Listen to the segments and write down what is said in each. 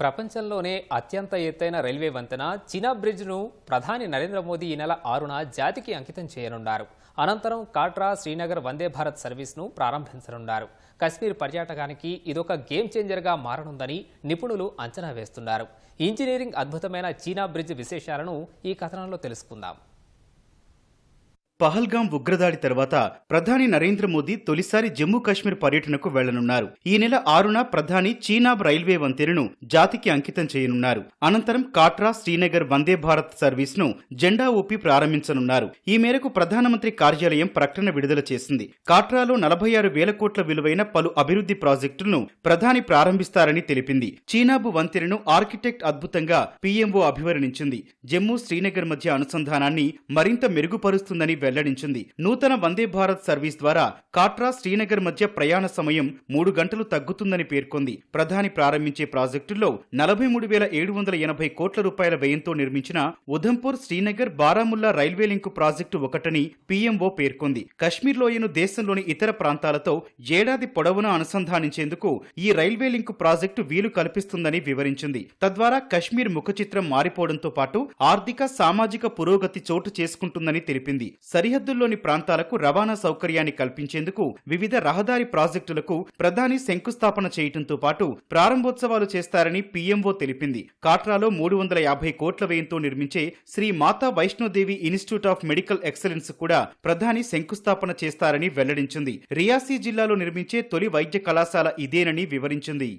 ప్రపంచంలోనే అత్యంత ఎత్తైన రైల్వే వంతెన చీనా బ్రిడ్జ్ను ప్రధాని నరేంద్ర మోదీ ఈ నెల ఆరున జాతికి అంకితం చేయనున్నారు. అనంతరం కాట్రా శ్రీనగర్ వందే భారత్ సర్వీస్ను ప్రారంభించనున్నారు. కశ్మీర్ పర్యాటకానికి ఇదొక గేమ్ చేంజర్గా మారనుందని నిపుణులు అంచనా వేస్తున్నారు. ఇంజనీరింగ్ అద్భుతమైన చీనా బ్రిడ్జ్ విశేషాలను ఈ కథనంలో తెలుసుకుందాం. పహల్గాం ఉగ్రదాడి తర్వాత ప్రధాని నరేంద్ర మోదీ తొలిసారి జమ్మూ కాశ్మీర్ పర్యటనకు వెళ్ళనున్నారు. ఈ నెల ఆరున ప్రధాని చీనాబ్ రైల్వే వంతెనను జాతికి అంకితం చేయనున్నారు. అనంతరం కాట్రా శ్రీనగర్ వందే భారత్ సర్వీస్ను జెండా ఊపి ప్రారంభించనున్నారు. ఈ మేరకు ప్రధానమంత్రి కార్యాలయం ప్రకటన విడుదల చేసింది. కాట్రాలో నలభై ఆరు వేల కోట్ల విలువైన పలు అభివృద్ధి ప్రాజెక్టులను ప్రధాని ప్రారంభిస్తారని తెలిపింది. చీనాబు వంతెనను ఆర్కిటెక్ట్ అద్భుతంగా పీఎంఓ అభివర్ణించింది. జమ్మూ శ్రీనగర్ మధ్య అనుసంధానాన్ని మరింత మెరుగుపరుస్తుందని వెల్లడించింది. నూతన వందే భారత్ సర్వీస్ ద్వారా కాట్రా శ్రీనగర్ మధ్య ప్రయాణ సమయం మూడు గంటలు తగ్గుతుందని పేర్కొంది. ప్రధాని ప్రారంభించే ప్రాజెక్టుల్లో నలభై మూడు వేల ఏడు వందల ఎనభై కోట్ల రూపాయల వ్యయంతో నిర్మించిన Udhampur Srinagar Baramulla railway link project ఒకటని పీఎంఓ పేర్కొంది. కశ్మీర్ లోయను దేశంలోని ఇతర ప్రాంతాలతో ఏడాది పొడవునా అనుసంధానించేందుకు ఈ రైల్వే లింకు ప్రాజెక్టు వీలు కల్పిస్తుందని వివరించింది. తద్వారా కశ్మీర్ ముఖచిత్రం మారిపోవడంతో పాటు ఆర్థిక సామాజిక పురోగతి చోటు చేసుకుంటుందని తెలిపింది. సరిహద్దుల్లోని ప్రాంతాలకు రవాణా సౌకర్యాన్ని కల్పించేందుకు వివిధ రహదారి ప్రాజెక్టులకు ప్రధాని శంకుస్థాపన చేయటంతో పాటు ప్రారంభోత్సవాలు చేస్తారని పీఎంఓ తెలిపింది. కాట్రాలో మూడు వందల యాభై కోట్ల వ్యయంతో నిర్మించే Shri Mata Vaishno Devi institute of medical excellence కూడా ప్రధాని శంకుస్థాపన చేస్తారని వెల్లడించింది. రియాసీ జిల్లాలో నిర్మించే తొలి వైద్య కళాశాల ఇదేనని వివరించింది.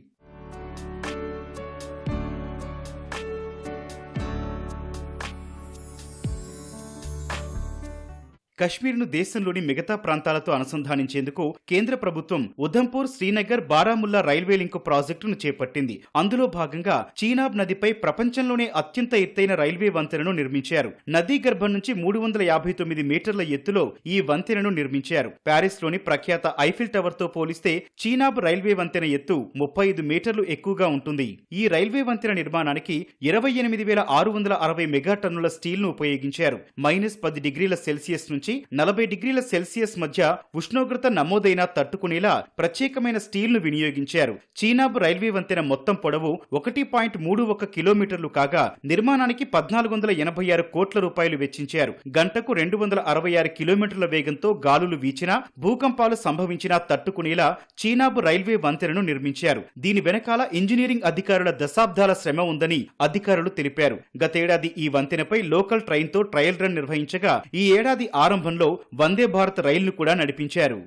కశ్మీర్ను దేశంలోని మిగతా ప్రాంతాలతో అనుసంధానించేందుకు కేంద్ర ప్రభుత్వం ఉధంపూర్ శ్రీనగర్ బారాముల్లా రైల్వే లింక్ ప్రాజెక్టును చేపట్టింది. అందులో భాగంగా చీనాబ్ నదిపై ప్రపంచంలోనే అత్యంత ఎత్తైన రైల్వే వంతెనను నిర్మించారు. నదీ గర్భం నుంచి మూడు వందల యాభై తొమ్మిది మీటర్ల ఎత్తులో ఈ వంతెనను నిర్మించారు. ప్యారిస్లోని ప్రఖ్యాత ఐఫిల్ టవర్తో పోలిస్తే చీనాబ్ రైల్వే వంతెన ఎత్తు ముప్పై ఐదు మీటర్లు ఎక్కువగా ఉంటుంది. ఈ రైల్వే వంతెన నిర్మాణానికి ఇరవై ఎనిమిది వేల ఆరు వందల అరవై మెగా టన్నుల స్టీల్ను ఉపయోగించారు. మైనస్ పది డిగ్రీల సెల్సియస్ నుంచి నలభై డిగ్రీల సెల్సియస్ మధ్య ఉష్ణోగ్రత నమోదైనా తట్టుకునేలా ప్రత్యేకమైన స్టీల్ను వినియోగించారు. చీనాబ్ రైల్వే వంతెన మొత్తం పొడవు ఒకటి పాయింట్ మూడు ఒక కిలోమీటర్లు కాగా నిర్మాణానికి పద్నాలుగు వందల ఎనభై ఆరు కోట్ల రూపాయలు వెచ్చించారు. గంటకు రెండు వందల అరవై ఆరు కిలోమీటర్ల వేగంతో గాలులు వీచినా భూకంపాలు సంభవించినా తట్టుకునేలా చీనాబ్ రైల్వే వంతెనను నిర్మించారు. దీని వెనకాల ఇంజనీరింగ్ అధికారుల దశాబ్దాల శ్రమ ఉందని అధికారులు తెలిపారు. గతేడాది ఈ వంతెనపై లోకల్ ట్రైన్తో ట్రయల్ రన్ నిర్వహించగా ఈ ఏడాది ప్రారంభంలో వందే భారత్ రైలును కూడా నడిపించారు.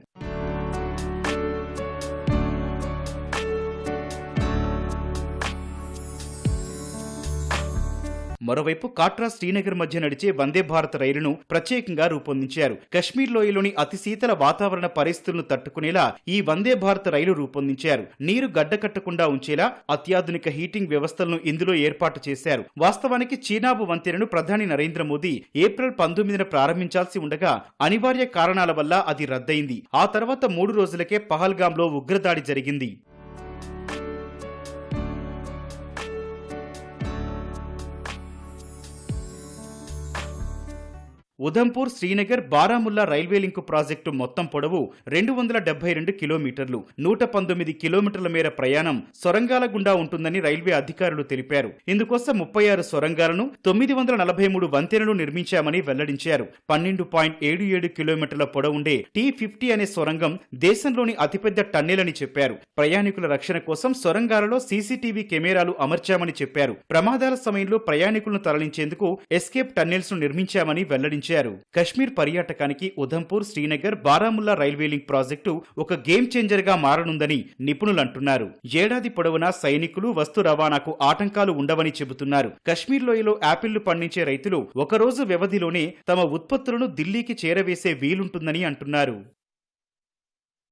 మరోవైపు కాట్రా శ్రీనగర్ మధ్య నడిచే వందే భారత్ రైలును ప్రత్యేకంగా రూపొందించారు. కశ్మీర్ లోయలోని అతి శీతల వాతావరణ పరిస్థితులను తట్టుకునేలా ఈ వందే భారత్ రైలు రూపొందించారు. నీరు గడ్డకట్టకుండా ఉంచేలా అత్యాధునిక హీటింగ్ వ్యవస్థలను ఇందులో ఏర్పాటు చేశారు. వాస్తవానికి చీనాబు వంతెనను ప్రధాని నరేంద్ర మోదీ ఏప్రిల్ పంతొమ్మిదిన ప్రారంభించాల్సి ఉండగా అనివార్య కారణాల వల్ల అది రద్దయింది. ఆ తర్వాత మూడు రోజులకే పహల్గాంలో ఉగ్రదాడి జరిగింది. Udhampur Srinagar Baramulla railway link project మొత్తం పొడవు రెండు వందల డెబ్బై రెండు కిలోమీటర్లు. నూట పంతొమ్మిది కిలోమీటర్ల మేర ప్రయాణం సొరంగాల గుండా ఉంటుందని రైల్వే అధికారులు తెలిపారు. ఇందుకోసం ముప్పై ఆరు సొరంగాలను తొమ్మిది వందల నలభై మూడు వంతెనలు నిర్మించామని వెల్లడించారు. పన్నెండు పాయింట్ ఏడు ఏడు కిలోమీటర్ల పొడవుండే టీ ఫిఫ్టీ అనే సొరంగం దేశంలోని అతిపెద్ద టన్నెలని చెప్పారు. ప్రయాణికుల రక్షణ కోసం సొరంగాలలో సీసీటీవీ కెమెరాలు అమర్చామని చెప్పారు. ప్రమాదాల సమయంలో ప్రయాణికులను తరలించేందుకు ఎస్కేప్ టన్నెల్స్ను నిర్మించామని వెల్లడించారు. Kashmir పర్యాటకానికి Udhampur Srinagar Baramulla railway link project ఒక గేమ్ చేంజర్గా మారనుందని నిపుణులు అంటున్నారు ఏడాది పొడవునా సైనికులు వస్తు రవాణాకు ఆటంకాలు ఉండవని చెబుతున్నారు. కశ్మీర్ లోయలో యాపిళ్ళు పండించే రైతులు ఒక రోజు వ్యవధిలోనే తమ ఉత్పత్తులను ఢిల్లీకి చేరవేసే వీలుంటుందని అంటున్నారు.